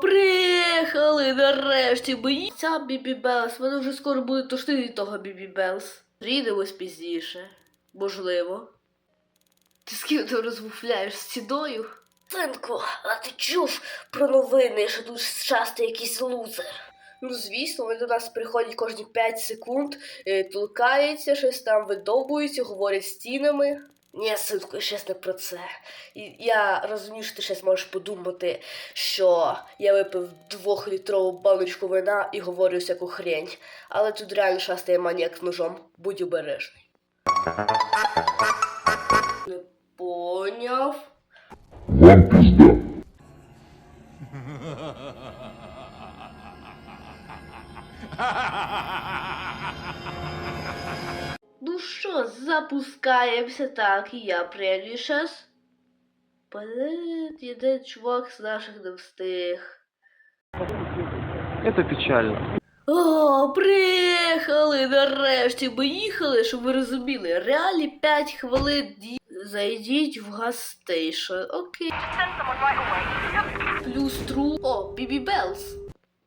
Приїхали нарешті. Мої ця Бібі Белс. Мене вже скоро буде тошнити від того Бібі Белс. Зустрінемось пізніше. Можливо. Ти з ким ти розмовляєш з ціною? Синку, а ти чув про новини, що тут часто якийсь лузер? Ну, звісно, вони до нас приходять кожні 5 секунд, е, толкаються, щось там видовбуються, говорять стінами. Ні, синку, щось не про це. І я розумію, що ти щось можеш подумати, що я випив двохлітрову баночку вина і говорю всяку хрень. Але тут реально шастає маніяк з ножом. Будь обережний. Не поняв. Вам пизда. Запускаємося так, і я щас. Блин, один чувак з наших не встиг. Это печально. О, приїхали нарешті. Ми їхали, щоб ви розуміли. Реалі 5 хвилин ді- зайдіть в гастейшн. Окей. Плюс тру. О, Бібі Белс.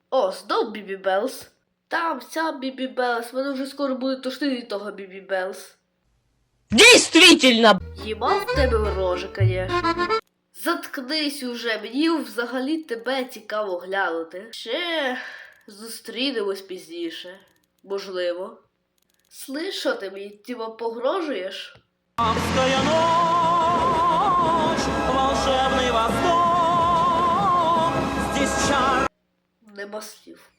О, знов Бібі Белс. Там ця Бібі Белс. Мене вже скоро буде тошнити того Бібі Белс. Действительно! Їбав в тебе рожа, конечно. Заткнись уже, мені взагалі тебе цікаво глянути. Ще зустрінемось пізніше. Можливо. Слиш, що ти мені тіма погрожуєш? Мамская ночь, волшебный восток, здесь чар. Нема слів.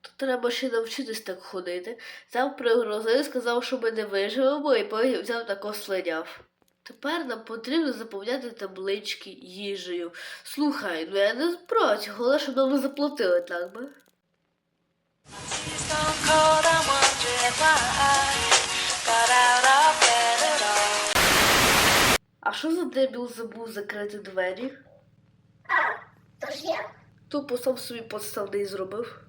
То треба ще навчитись так ходити. Сам пригрозив, сказав, що ми не виживемо, і потім взяв тако слиняв. Тепер нам потрібно заповняти таблички їжею. Слухай, ну я не проти, головне, щоб нам заплатили, так би. А що за дебіл забув закрити двері? Тож я. Тупо сам собі подставний зробив.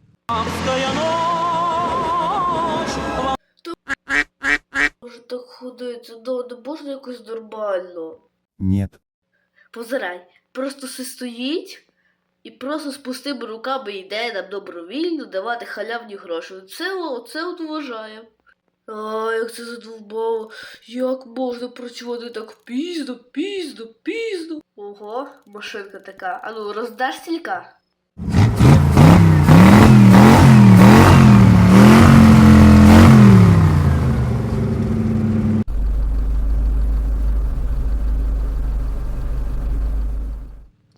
Може так ходити, ну не можна якось нормально. Нет. Позирай, просто си стоїть і просто з пустими руками йде нам добровільно давати халявні гроші. Це, о- це от вважає. А, як це задовбало. Як можна працювати так пізно, пізно, пізно. Ого, машинка така. А ну, роздаш стілька?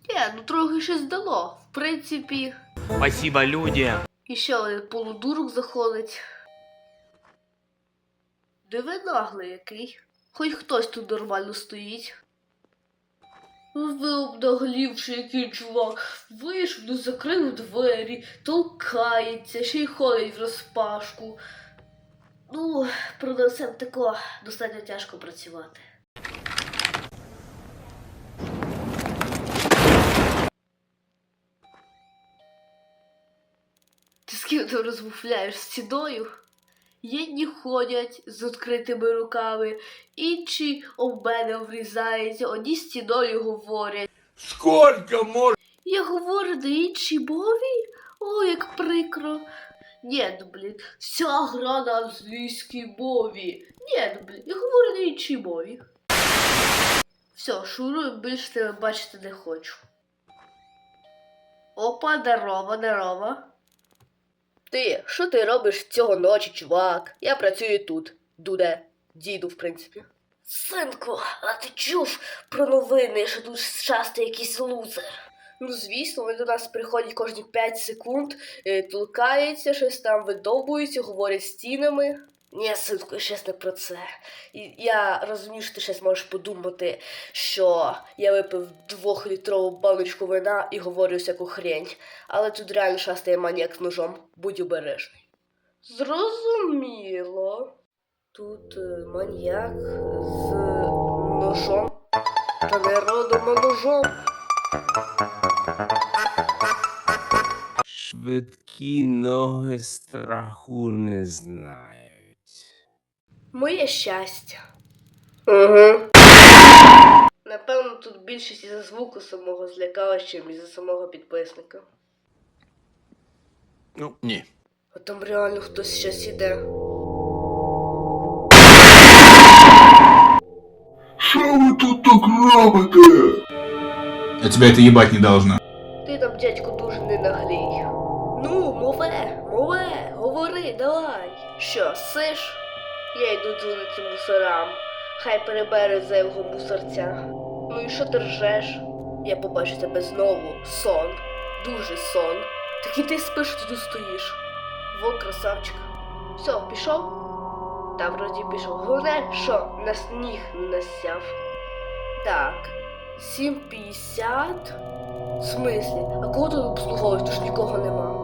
Є, ну трохи щось дало. В принципі, Спасибо, люди. і ще полудурок заходить. Диви наглий який. Хоч хтось тут нормально стоїть. Ви обнаглівши, який чувак, вийшов, ну закрив двері, толкається, ще й ходить в розпашку. Ну, продавцем тако достатньо тяжко працювати. З ким ти розмовляєш з ціною? Єдні ходять з відкритими руками, інші об мене врізаються, одні з ціною говорять. Сколько можно? Я говорю на іншій мові? О, як прикро. Ні, ну блін, вся гра на англійській мові. Ні, ну блін, я говорю на іншій мові. Все, шурую, більше тебе бачити не хочу. Опа, здорово, здорово. Ти, що ти робиш цього ночі, чувак? Я працюю тут. Дуде. Діду, в принципі. Синку, а ти чув про новини, що тут часто якийсь лузер? Ну, звісно, вони до нас приходять кожні 5 секунд, е, толкаються, щось там видовбуються, говорять стінами. Ні, синку, щось не про це. Я розумію, що ти щось можеш подумати, що я випив двохлітрову баночку вина і говорю всяку хрень. Але тут реально шастає маніяк з ножом. Будь обережний. Зрозуміло. Тут е, маньяк з ножом. Та не родом, а ножом. Швидкі ноги страху не знають. Моє щастя. Угу. Напевно, тут більшість із-за звуку самого злякалась, чим із-за самого підписника. Ну, ні. А там реально хтось щас іде. Що ви тут так робите? А тебя это ебать не должно. Ти там, дядько, дуже не наглій. Ну, мове, мове, говори, давай. Що, сиш? Я йду дзвонити мусорам. Хай перебере за його мусорця. Ну і що ти ржеш? Я побачу тебе знову. Сон. Дуже сон. Так і ти спиш, тут стоїш. Во, красавчик. Все, пішов? Та вроді пішов. Головне, що на сніг не насяв. Так. 7.50. В смислі? А кого тут обслуговують? Тож нікого нема.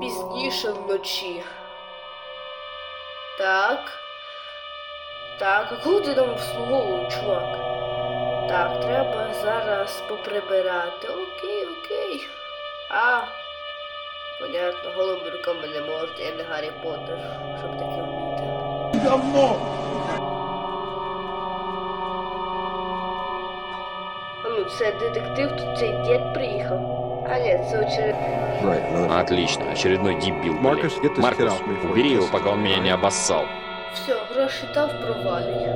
Пізніше вночі. Так. Так, а кого ти там обслуговують, чувак? Так, треба зараз поприбирати. Окей, окей. А. Понятно, голими руками не можна, я не Гаррі Поттер, щоб таке вміти. Давно. Ну, це детектив, тут цей дід приїхав. А ні, це очевидно. Отлично, очередной дебил. Маркус, убери его, пока он меня не обоссал. Все, гроші дав провалюй.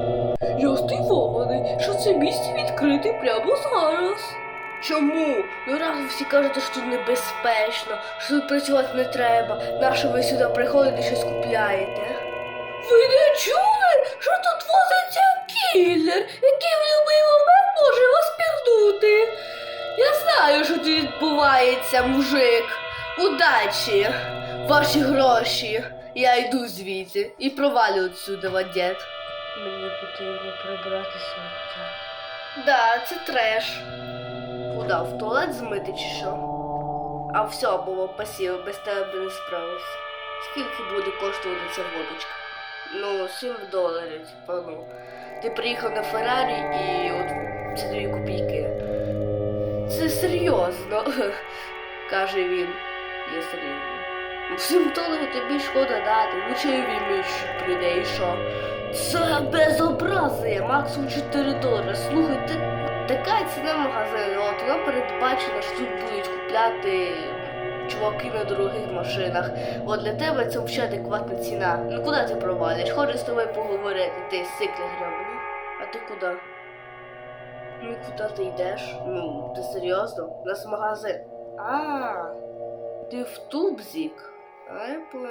Я здивований, що це місце відкрите прямо зараз. Чому? Ну раз всі кажете, що тут небезпечно, що тут працювати не треба, нащо ви сюди приходите і щось купляєте? Ви не чули, що тут возиться кіллер, який в будь-який момент може вас пірнути? Я знаю, що тут відбувається, мужик. Удачі! Ваші гроші. Я йду звідси і провалю отсюди дід. Мені потрібно прибрати сміття. Да, це треш. Куда? В туалет змити чи що? А все було пасіво, без тебе би не справився. Скільки буде коштувати ця водочка? Ну, 7 доларів, типа, ну. Ти приїхав на Феррарі і от це дві копійки. Це серйозно, каже він. Я серйозно. Доларів тобі шкода дати, чи він прийде і що? Це безобразие, максимум 4 долари. Слухайте, така ціна магазину, от вона передбачена, що тут будуть купляти чуваки на дорогих машинах. От для тебе це взагалі адекватна ціна. Ну куди ти провалиш? Хочу з тобою поговорити, ти сикля гребаний. А ти куди? Ну куди ти йдеш? Ну, ти серйозно? У нас магазин. А, ти в тубзік? А я понял.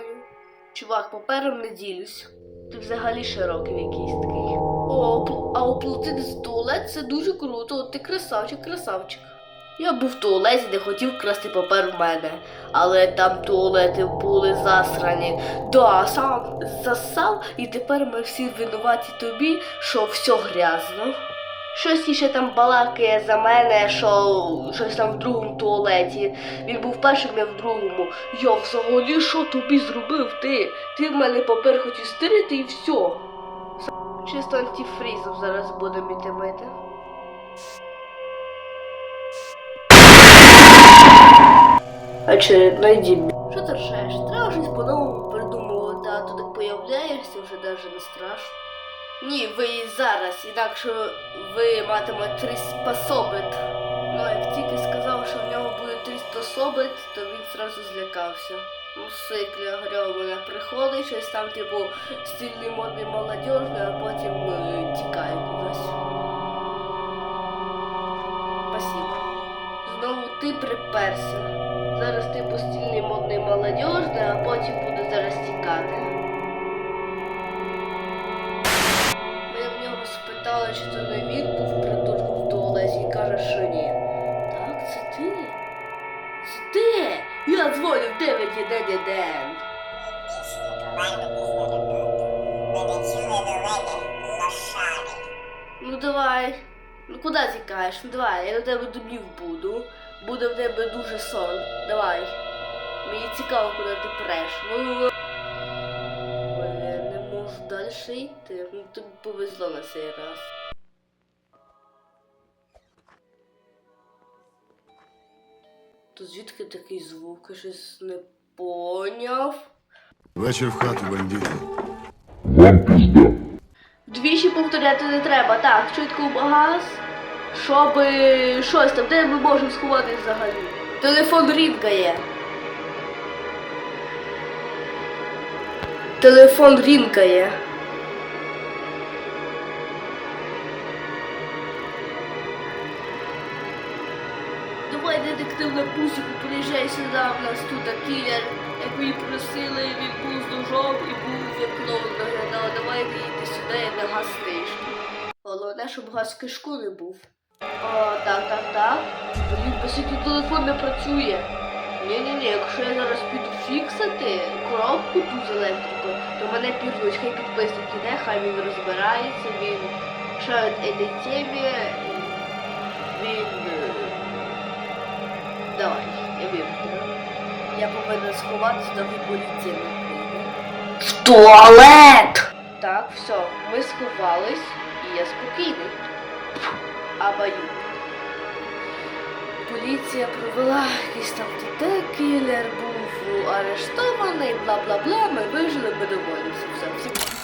Чувак, папером не ділюсь. Ти взагалі широкий якийсь такий. О, а оплатити за туалет це дуже круто. Ти красавчик, красавчик. Я був в туалеті, де хотів красти папер в мене, але там туалети були засрані. Да, сам засав, і тепер ми всі винуваті тобі, що все грязно. Щось іще там балакає за мене, що щось там в другому туалеті. Він був першим, я в другому. Я взагалі що тобі зробив ти? Ти в мене папер хотів стирити і все. Чисто антифрізом зараз будемо іти мити. Очередной дебіл. Що ти ржеш? Треба щось по-новому придумувати, а то так появляєшся, вже навіть не страшно. Ні, ви зараз, інакше ви матимете три способит. Ну, як тільки сказав, що в нього буде 300 собит, то він зразу злякався. Ну, сикля грьобана приходить, щось там, типу, стильний модний молодіжний, а потім е, тікає кудись. Спасибо. Знову ти приперся. Зараз ти постільний модний молодіжний, а потім буде зараз тікати. Нього чи це не він був придурком в туалеті, і каже, що. Так, це ти. Це ти! Я дзвоню в 911. Ну давай. Ну куди тікаєш? Ну давай, я до тебе домів буду. Буде в тебе дуже сон. Давай. Мені цікаво, куди ти преш. Ну. Далі йти. Ну тобі повезло на цей раз. То звідки такий звук? Я щось не поняв. Вечір в хату, бандити. Вам пизда. Двічі повторяти не треба. Так, чітко в магаз. Щоб е, щось там, де ми можемо сховатись взагалі. Телефон рідкає. телефон рінкає. Давай, детектив на пусику, приїжджай сюди, в нас тут кілер. Як ви просили, він був з ножом і був клоун наглядав. Давай їдьте сюди і на газ стишку. Головне, щоб газ кишку не був. О, так, так, так. Блін, посіки телефон не працює. Ні-ні-ні, якщо я зараз піду фіксити коробку ту з електрикою, то мене пірнуть, хай підписник іде, хай він розбирається, він шарить этой темі, він... Давай, я вимкну. Я повинен сховатися, доки поліція не прийде. В туалет! Так, все, ми сховались, і я спокійний. Абаю. Поліція провела якийсь там ТТ, кілер був арештований, бла бла бла, ми вижили, ми доволі.